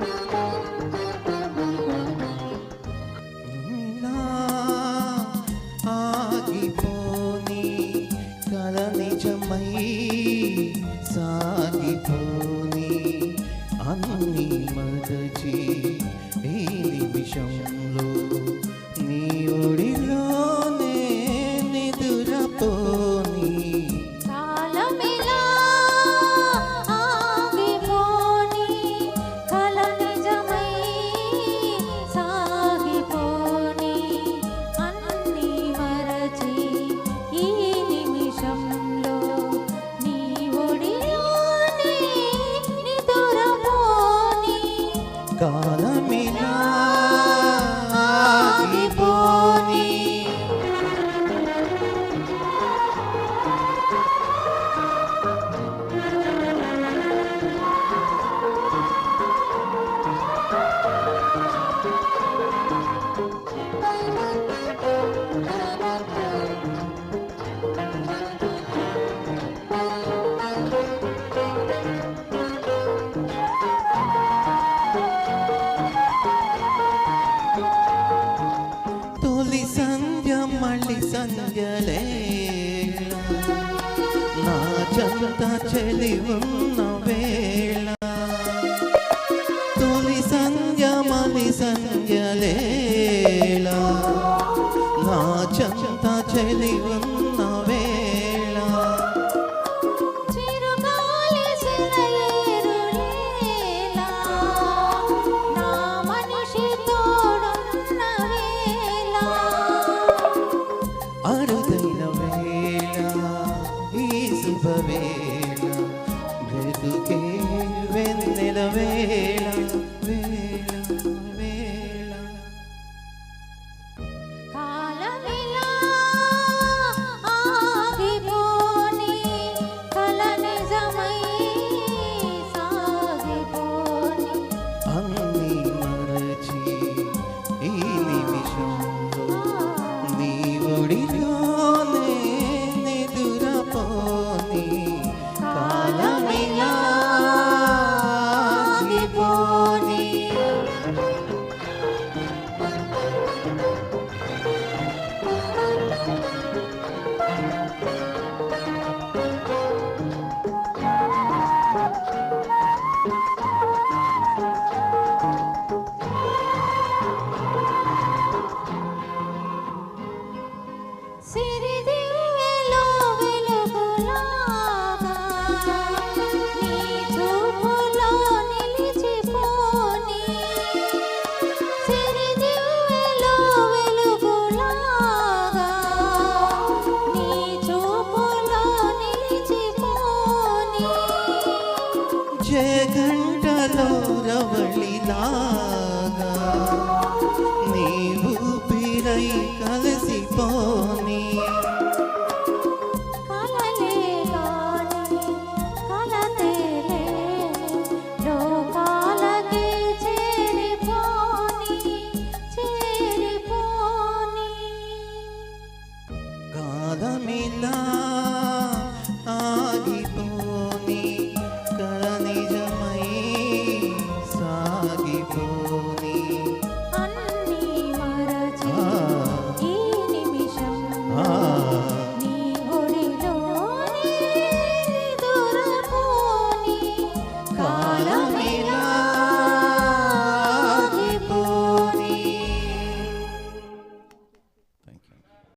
Bye. கால చెంత చెలి ఉన్న వేళ. తొలి సంధ్య మలి సంధ్యలేళ నా చెంత చెలి ఉన్న the way